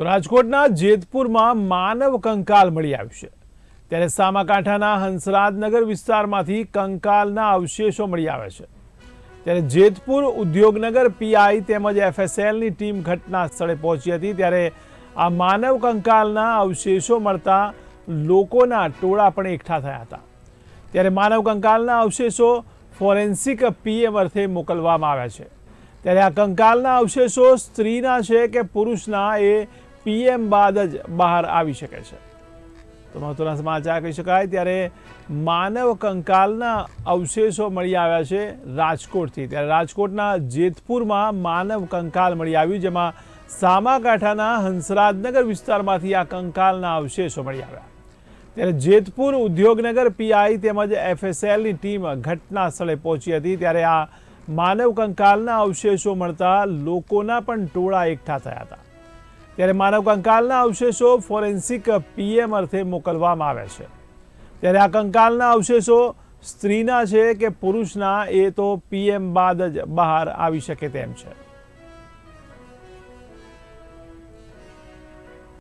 તો રાજકોટના જેતપુરમાં માનવ કંકાલ મળી આવ્યું છે. ત્યારે સામાકાંઠાના હંસરાજનગર વિસ્તારમાંથી કંકાલના અવશેષો મળી આવે છે. ત્યારે જેતપુર ઉદ્યોગનગર પીઆઈ તેમજ એફએસએલની ટીમ ઘટના સ્થળે પહોંચી હતી ત્યારે આ માનવ કંકાલના અવશેષો મળતા લોકોના ટોળા પણ એકઠા થયા હતા. ત્યારે માનવ કંકાલના અવશેષો ફોરેન્સિક પીએમ અર્થે મોકલવામાં આવ્યા છે. ત્યારે આ કંકાલના અવશેષો સ્ત્રીના છે કે પુરુષના એ પીએમ બાદ જ બહાર આવી શકે છે. તો મહત્વના સમાચાર કહી શકાય, ત્યારે માનવ કંકાલના અવશેષો મળી આવ્યા છે રાજકોટથી. ત્યારે રાજકોટના જેતપુરમાં માનવ કંકાલ મળી આવ્યું, જેમાં સામાકાંઠાના હંસરાજનગર વિસ્તારમાંથી આ કંકાલના અવશેષો મળી આવ્યા. ત્યારે જેતપુર ઉદ્યોગનગર પીઆઈ તેમજ એફએસએલની ટીમ ઘટના સ્થળે પહોંચી હતી. ત્યારે આ માનવ કંકાલના અવશેષો મળતા લોકોના પણ ટોળા એકઠા થયા હતા. ત્યારે માનવ કંકાલના અવશેષો ફોરેન્સિક પીએમ અર્થે મોકલવામાં આવે છે. ત્યારે આ કંકાલના અવશેષો સ્ત્રીના છે કે પુરુષના એ તો પીએમ બાદ જ બહાર આવી શકે તેમ છે.